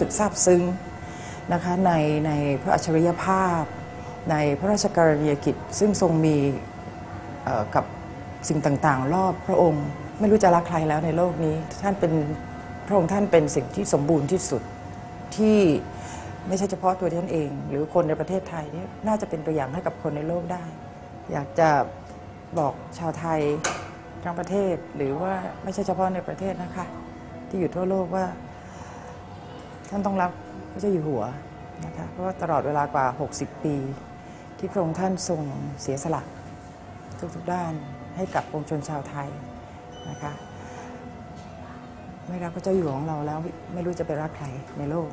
สึกซาบซึ้งนะคะในในพระอัจฉริยภาพ ในพระราชกรณียกิจ ซึ่งทรงมีกับสิ่งต่างๆ รอบพระองค์ ไม่รู้จะรักใครแล้วในโลกนี้ ท่านเป็นพระองค์ท่านเป็นสิ่งที่สมบูรณ์ที่สุดที่ไม่ใช่เฉพาะตัวท่านเอง หรือคนในประเทศไทยนี่น่าจะเป็นตัวอย่างให้กับคนในโลกได้ อยากจะบอกชาวไทยทั้งประเทศหรือว่าไม่ใช่เฉพาะในประเทศนะคะ ที่อยู่ทั่วโลกว่า ท่านต้องรักพระเจ้าอยู่หัวนะคะเพราะว่าตลอดเวลากว่า 60 ปี ที่พระองค์ท่านทรงเสียสละทุกๆด้านให้กับปวงชนชาวไทยนะคะไม่รักพระเจ้าอยู่ของเราแล้วไม่รู้จะไปรักใครในโลก